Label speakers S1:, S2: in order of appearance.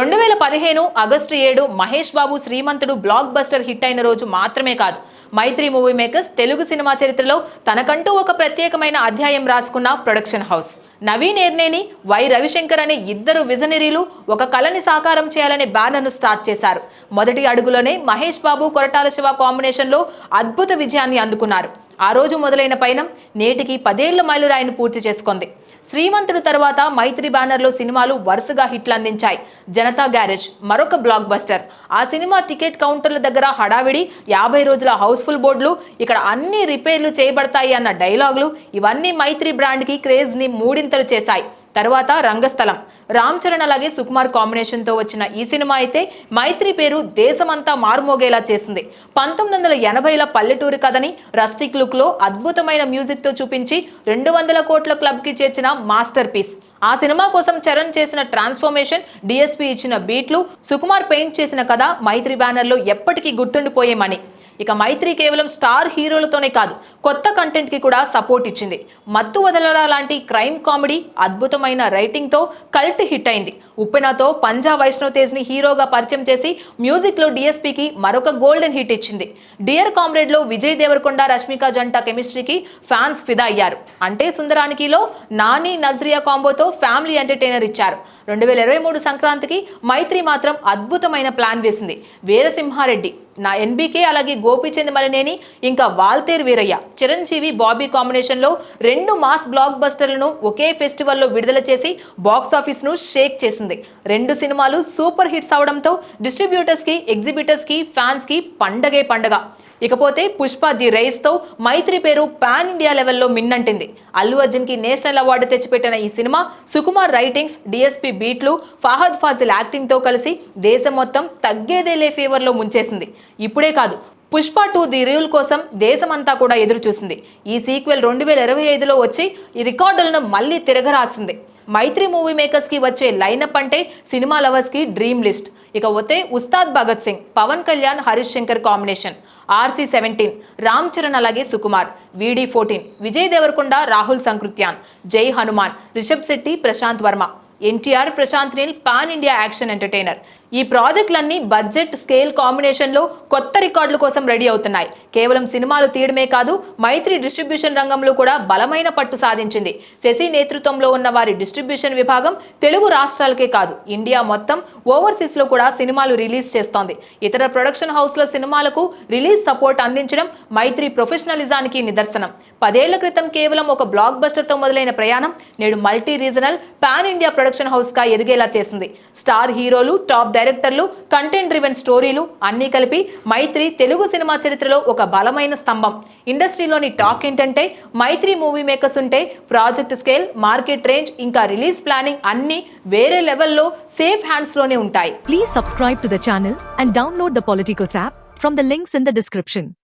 S1: రెండు వేల పదిహేను ఆగస్టు ఏడు Mahesh Babu Srimanthudu blockbuster hit అయిన రోజు మాత్రమే కాదు. Mythri Movie Makers Telugu cinema చరిత్రలో తనకంటూ ఒక ప్రత్యేకమైన అధ్యాయం రాసుకున్న production house. Naveen Yerneni Y Ravishankar అనే ఇద్దరు విజనరీలు ఒక కళని సాకారం చేయాలనే బ్యానర్ను స్టార్ట్ చేశారు. మొదటి అడుగులోనే మహేష్ బాబు కొరటాల శివ కాంబినేషన్లో అద్భుత విజయాన్ని అందుకున్నారు. ఆ రోజు మొదలైన పయనం నేటికి పదేళ్ళ మైలురాయిని పూర్తి చేసుకుంది. శ్రీమంతుడు తర్వాత మైత్రి బ్యానర్లో సినిమాలు వరుసగా హిట్లు అందించాయి. జనతా గ్యారేజ్ మరొక బ్లాక్ బస్టర్ ఆ సినిమా టికెట్ కౌంటర్ల దగ్గర హడావిడి యాభై రోజుల హౌస్ఫుల్ బోర్డులు ఇక్కడ అన్ని రిపేర్లు చేయబడతాయి అన్న డైలాగులు ఇవన్నీ మైత్రి బ్రాండ్కి క్రేజ్ని మూడింతలు చేశాయి. తర్వాత రంగస్థలం. రామ్ చరణ్ అలాగే సుకుమార్ కాంబినేషన్తో వచ్చిన ఈ సినిమా అయితే మైత్రి పేరు దేశమంతా మారుమోగేలా చేసింది. పంతొమ్మిది వందల ఎనభైల పల్లెటూరి కథని రస్టిక్ లుక్లో అద్భుతమైన మ్యూజిక్తో చూపించి రెండు వందల కోట్ల క్లబ్కి చేర్చిన మాస్టర్ పీస్. ఆ సినిమా కోసం చరణ్ చేసిన ట్రాన్స్ఫర్మేషన్ డిఎస్పీ ఇచ్చిన బీట్లు సుకుమార్ పెయింట్ చేసిన కథ మైత్రి బ్యానర్లో ఎప్పటికీ గుర్తుండిపోయేమని ఇక మైత్రి కేవలం స్టార్ హీరోలతోనే కాదు కొత్త కంటెంట్కి కూడా సపోర్ట్ ఇచ్చింది. మత్తు వదలరా లాంటి క్రైమ్ కామెడీ అద్భుతమైన రైటింగ్తో కల్ట్ హిట్ అయింది. ఉప్పెనతో పంజా వైష్ణవ్ తేజ్ని హీరోగా పరిచయం చేసి మ్యూజిక్లో డిఎస్పీకి మరొక గోల్డెన్ హిట్ ఇచ్చింది. డియర్ కామ్రేడ్లో విజయ్ దేవరకొండ రష్మిక జంట కెమిస్ట్రీకి ఫ్యాన్స్ ఫిదా అయ్యారు. అంటే సుందరానికిలో నాని నజ్రియా కాంబోతో ఫ్యామిలీ ఎంటర్టైనర్ ఇచ్చారు. రెండు వేల ఇరవై మూడు సంక్రాంతికి మైత్రి మాత్రం అద్భుతమైన ప్లాన్ వేసింది. వీరసింహారెడ్డి నా ఎన్బీకే అలాగే గోపిచంద్ మలినేని ఇంకా వాల్తేర్ వీరయ్య. చిరంజీవి బాబీ కాంబినేషన్లో రెండు మాస్ బ్లాక్ బస్టర్లను ఒకే ఫెస్టివల్లో విడుదల చేసి బాక్స్ ఆఫీస్ను షేక్ చేసింది. రెండు సినిమాలు సూపర్ హిట్స్ అవడంతో డిస్ట్రిబ్యూటర్స్కి ఎగ్జిబిటర్స్కి ఫ్యాన్స్కి పండగే పండగ. ఇకపోతే పుష్ప ది రైస్తో మైత్రి పేరు పాన్ ఇండియా లెవెల్లో మిన్నంటింది. అల్లు అర్జున్కి నేషనల్ అవార్డు తెచ్చిపెట్టిన ఈ సినిమా సుకుమార్ రైటింగ్స్ డిఎస్పి బీట్లు ఫహద్ ఫాజిల్ యాక్టింగ్తో కలిసి దేశం మొత్తం తగ్గేదేలే ఫీవర్లో ముంచేసింది. ఇప్పుడే కాదు పుష్ప టూ ది రీల్ కోసం దేశమంతా కూడా ఎదురు చూసింది ఈ సీక్వెల్ రెండు వేల ఇరవై ఐదులో వచ్చి ఈ రికార్డులను మళ్ళీ తిరగరాసింది. మైత్రి మూవీ మేకర్స్కి వచ్చే లైనప్ అంటే సినిమా లవర్స్కి డ్రీమ్ లిస్ట్. ఇకపోతే Ustaad Bhagat Singh Pawan Kalyan Harish Shankar combination. RC seventeen Ram Charan అలాగే Sukumar. VD fourteen Vijay Devarakonda Rahul Sankrityan. Jai Hanuman Rishab Shetty Prashanth Varma. NTR Prashanth Neel pan India action entertainer. ఈ ప్రాజెక్టులన్నీ budget scale కాంబినేషన్లో కొత్త రికార్డుల కోసం ready అవుతున్నాయి. కేవలం సినిమాలు తీయడమే కాదు మైత్రి డిస్ట్రిబ్యూషన్ రంగంలో కూడా బలమైన పట్టు సాధించింది. శశి నేతృత్వంలో ఉన్న వారి డిస్ట్రిబ్యూషన్ విభాగం తెలుగు రాష్ట్రాలకే కాదు ఇండియా మొత్తం ఓవర్సీస్లో కూడా సినిమాలు రిలీజ్ చేస్తోంది. ఇతర ప్రొడక్షన్ హౌస్ల సినిమాలకు రిలీజ్ సపోర్ట్ అందించడం మైత్రి ప్రొఫెషనలిజానికి నిదర్శనం. పదేళ్ళ క్రితం కేవలం ఒక బ్లాక్ బస్టర్తో మొదలైన ప్రయాణం నేడు multi regional pan India production హౌస్గా ఎదిగేలా చేసింది. స్టార్ హీరోలు టాప్ డైరెక్టర్లు కంటెంట్ డ్రివెన్ స్టోరీలు అన్నీ కలిపి మైత్రి తెలుగు సినిమా చరిత్రలో ఒక బలమైన స్తంభం. ఇండస్ట్రీలోని టాక్ ఏంటంటే మైత్రి మూవీ మేకర్స్ ఉంటే ప్రాజెక్ట్ స్కేల్ మార్కెట్ రేంజ్ ఇంకా రిలీజ్ ప్లానింగ్ అన్నీ వేరే లెవెల్లో సేఫ్ హ్యాండ్స్లోనే ఉంటాయి.
S2: Please subscribe to the channel and download the Politicos app from the links in the description